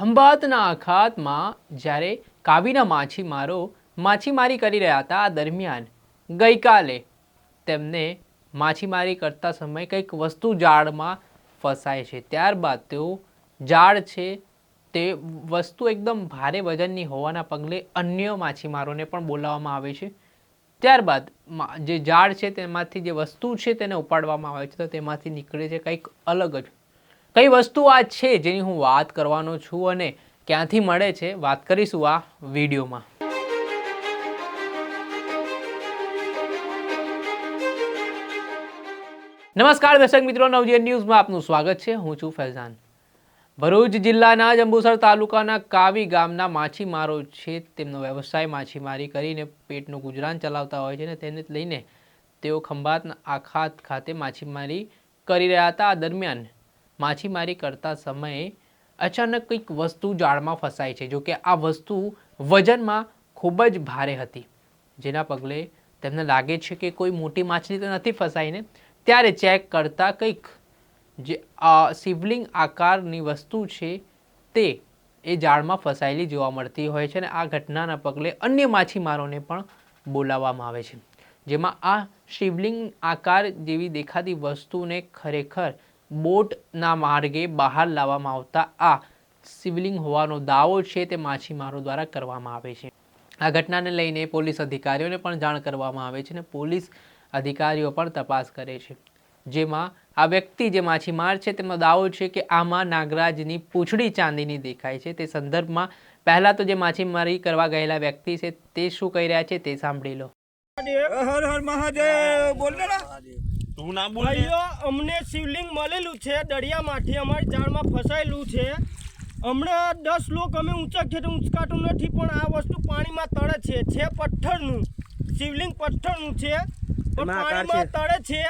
ખંભાતના અખાતમાં જ્યારે કાવીના માછીમારો માછીમારી કરી રહ્યા હતા, આ દરમિયાન ગઈકાલે તેમને માછીમારી કરતા સમયે કંઈક વસ્તુ જાળમાં ફસાય છે. ત્યારબાદ તેઓ જાળ છે તે વસ્તુ એકદમ ભારે વજનની હોવાના પગલે અન્ય માછીમારોને પણ બોલાવવામાં આવે છે. ત્યારબાદ જે ઝાડ છે તેમાંથી જે વસ્તુ છે તેને ઉપાડવામાં આવે છે તો તેમાંથી નીકળે છે કંઈક અલગ જ કઈ વસ્તુ આ છે જેની હું વાત કરવાનો છું અને ક્યાંથી મળે છે? વાત કરીશું આ વિડીયોમાં. નમસ્કાર દર્શક મિત્રો, નવજીવન ન્યૂઝમાં આપનું સ્વાગત છે. હું છું ફૈઝાન. ભરૂચ જિલ્લાના જંબુસર તાલુકાના કાવી ગામના માછીમારો છે. તેમનો વ્યવસાય માછીમારી કરીને પેટનું ગુજરાન ચલાવતા હોય છે અને તેને લઈને તેઓ ખંભાતના આખાત ખાતે માછીમારી કરી રહ્યા હતા. આ દરમિયાન માછીમારી કરતા સમયે અચાનક કંઈક વસ્તુ જાળમાં ફસાય છે. જોકે આ વસ્તુ વજનમાં ખૂબ જ ભારે હતી. જેના પગલે તેમને લાગે છે કે કોઈ મોટી માછલી તો નથી ફસાઈને, ત્યારે ચેક કરતાં કંઈક જે શિવલિંગ આકારની વસ્તુ છે તે એ જાળમાં ફસાયેલી જોવા મળતી હોય છે અને આ ઘટનાના પગલે અન્ય માછીમારોને પણ બોલાવવામાં આવે છે. જેમાં આ શિવલિંગ આકાર જેવી દેખાતી વસ્તુને ખરેખર બોટના માર્ગે બહાર લાવવામાં આવતા આ શિવલિંગ હોવાનો દાવો છે તે માછીમારો દ્વારા કરવામાં આવે છે. આ ઘટનાને લઈને પોલીસ અધિકારીઓને પણ જાણ કરવામાં આવે છે અને પોલીસ અધિકારીઓ પણ તપાસ કરે છે. જેમાં આ વ્યક્તિ જે માછીમાર છે તેમનો દાવો છે કે આમાં નાગરાજની પૂંછડી ચાંદીની દેખાય છે. તે સંદર્ભમાં પહેલા તો જે માછીમારી કરવા ગયેલા વ્યક્તિ છે તે શું કહી રહ્યા છે તે સાંભળી લો. હર હર મહાદેવ, બોલ. તું ના બોલ ભાઈઓ અમને શિવલિંગ મળેલું છે દરિયામાંથી અમારી જાળમાં ફસાયેલું છે. હમણાં દસ લોક અમે ઊંચા ખેતર ઊંચકાતું નથી પણ આ વસ્તુ પાણીમાં તળે છે. છે પથ્થરનું. શિવલિંગ પથ્થરનું છે પણ પાણીમાં તળે છે.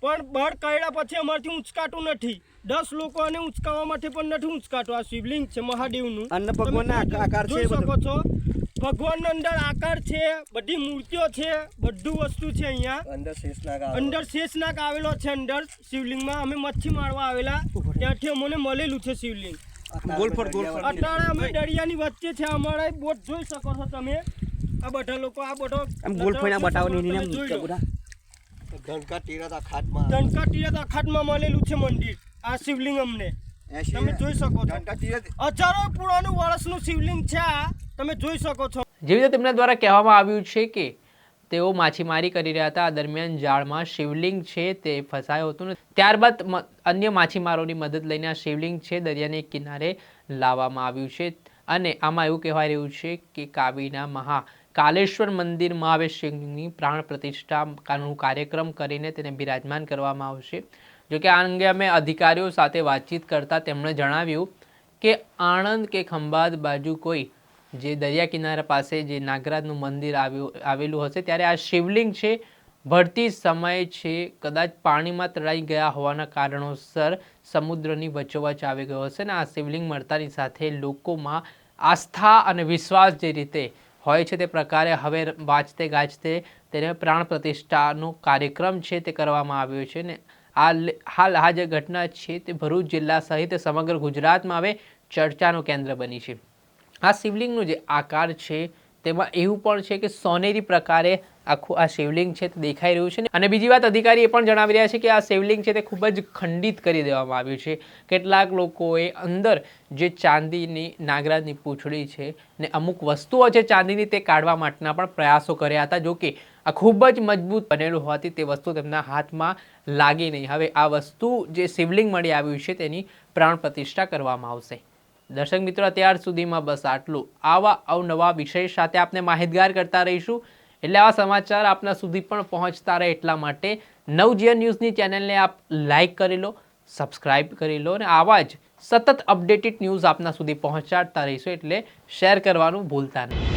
પણ બળ કર્યા પછી અમારથી ઊંચકાતું નથી. દસ લોકો અને ઊંચકાવવા માટે પણ નથી ઊંચકાતું. આ શિવલિંગ છે મહાદેવનું. અન્ન ભગવાનના આકાર છે જોઈ શકો છો. ભગવાનનો અંદર આકાર છે બધી મૂર્તિઓ છે બધું વસ્તુ છે અહીંયા. અંદર શેષનાગ અંદર શેષનાગ આવેલો છે અંદર શિવલિંગમાં. અમે મચ્છી મારવા આવેલા. ત્યાંથી અમને મળેલું છે શિવલિંગ. અત્યારે અમે દરિયાની વચ્ચે છે અમારા બોટ જોઈ શકો છો તમે. આ બધા લોકો આ બધો આમ ગોલ ફરીને બતાવો. ધનકા તીરથ અખાતમાં ધનકા તીરથ અખાતમાં મળેલું છે મંદિર. આ શિવલિંગ અમને. તમે જોઈ શકો છો. હજારો પુરાણું વર્ષનું શિવલિંગ છે તમે જોઈ શકો છો. જેવી રીતે તેમના દ્વારા કહેવામાં આવ્યું છે કે તેઓ માછીમારી કરી રહ્યા હતા આ દરમિયાન જાળમાં શિવલિંગ છે તે ફસાયો હતું ત્યારબાદ અન્ય માછીમારોની મદદ લઈને આ શિવલિંગ છે દરિયાને કિનારે લાવવામાં આવ્યું છે. અને આમાં એવું કહેવાય રહ્યું છે કે કાવીના મહા કાલેશ્વર મંદિરમાં હવે શિવલિંગની પ્રાણ પ્રતિષ્ઠાનો કાર્યક્રમ કરીને તેને બિરાજમાન કરવામાં આવશે. જોકે આ અંગે અમે અધિકારીઓ સાથે વાતચીત કરતા તેમણે જણાવ્યું કે આણંદ કે ખંભાત બાજુ કોઈ જે દરિયા કિનારા પાસે જે નાગરાજનું મંદિર આવ્યું, આવેલું હશે, ત્યારે આ શિવલિંગ છે, ભરતી સમયે છે, કદાચ પાણીમાં તળાઈ ગયા હોવાના કારણોસર સમુદ્રની વચ્ચોવચ આવી ગયો હશે ને આ શિવલિંગ મળતાની સાથે લોકોમાં આસ્થા અને વિશ્વાસ જે રીતે હોય છે તે પ્રકારે હવે વાંચતે ગાજતે તેને પ્રાણ પ્રતિષ્ઠાનો કાર્યક્રમ છે તે કરવામાં આવ્યો છે ને હાલ આ જે ઘટના છે તે ભરૂચ જિલ્લા સહિત સમગ્ર ગુજરાતમાં હવે ચર્ચાનું કેન્દ્ર બની છે. આ શિવલિંગનો જે આકાર છે તેમાં એવું પણ છે કે સોનેરી પ્રકારે આખું આ શિવલિંગ છે તે દેખાઈ રહ્યું છે. અને બીજી વાત અધિકારી એ પણ જણાવી રહ્યા છે કે આ શિવલિંગ છે તે ખૂબ જ ખંડિત કરી દેવામાં આવ્યું છે. કેટલાક લોકોએ અંદર જે ચાંદીની, નાગરાજની પૂંછડી છે ને અમુક વસ્તુઓ છે ચાંદીની તે કાઢવા માટેના પણ પ્રયાસો કર્યા હતા. જો કે આ ખૂબ જ મજબૂત બનેલું હોવાથી તે વસ્તુ તેમના હાથમાં લાગી નહીં. હવે આ વસ્તુ જે શિવલિંગ મળી આવ્યું છે તેની પ્રાણ પ્રતિષ્ઠા કરવામાં આવશે. દર્શક મિત્રો, અત્યાર સુધીમાં બસ આટલું. આવા અવનવા વિષય સાથે આપને માહિતગાર કરતા રહીશું. એટલે આવા સમાચાર આપના સુધી પણ પહોંચતા રહે એટલા માટે નવજીવન ન્યૂઝની ચેનલને આપ લાઇક કરી લો, સબસ્ક્રાઇબ કરી લો અને આવા જ સતત અપડેટેડ ન્યૂઝ આપના સુધી પહોંચાડતા રહીશું એટલે શેર કરવાનું ભૂલતા નહીં.